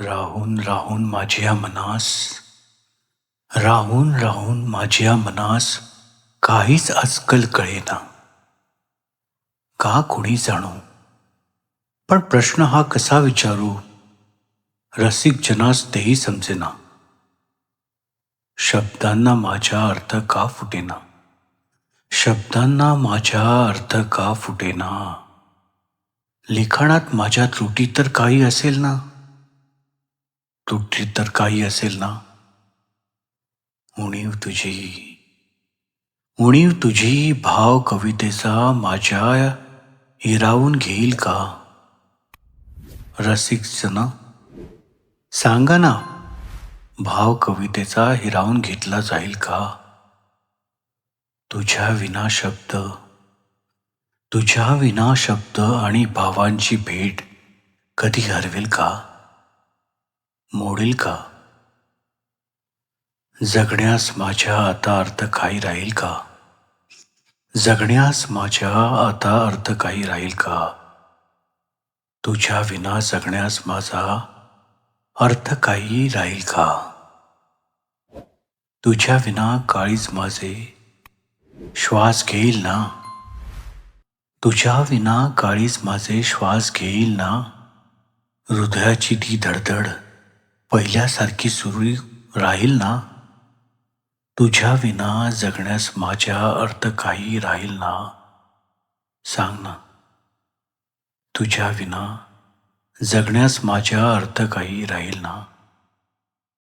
राहून राहून माझ्या मनास राहून राहून माझ्या मनास काहीच आजकल कळेना. का कुणी जाणू? पण प्रश्न हा कसा विचारू? रसिक जनास तेही समजेना. शब्दांना माझ्या अर्थ का फुटेना? शब्दांना माझ्या अर्थ का फुटेना? लिखाणात माझ्या त्रुटी तर काही असेल ना? तुटी तर काही असेल ना? उणीव तुझी. उणीव तुझी भाव कवितेचा माझ्या हिरावून घेईल का? रसिक ना? सांगा ना भाव कवितेचा हिरावून घेतला जाईल का? तुझ्या विना शब्द तुझ्या विना शब्द आणि भावांची भेट कधी हरवेल का? मोडेल का? जगण्यास माझ्या आता अर्थ काही राहील का? जगण्यास माझ्या आता अर्थ काही राहील का? तुझ्या विना जगण्यास माझा अर्थ काही राहील का? तुझ्या विना काळीच माझे श्वास घेईल ना? तुझ्या विना काळीच माझे श्वास घेईल ना? हृदयाची ती धडधड पहिल्यासारखी सुरू राहील ना? तुझ्या विना जगण्यास माझ्या अर्थ काही राहील ना? सांग ना. तुझ्या विना जगण्यास माझ्या अर्थ काही राहील ना?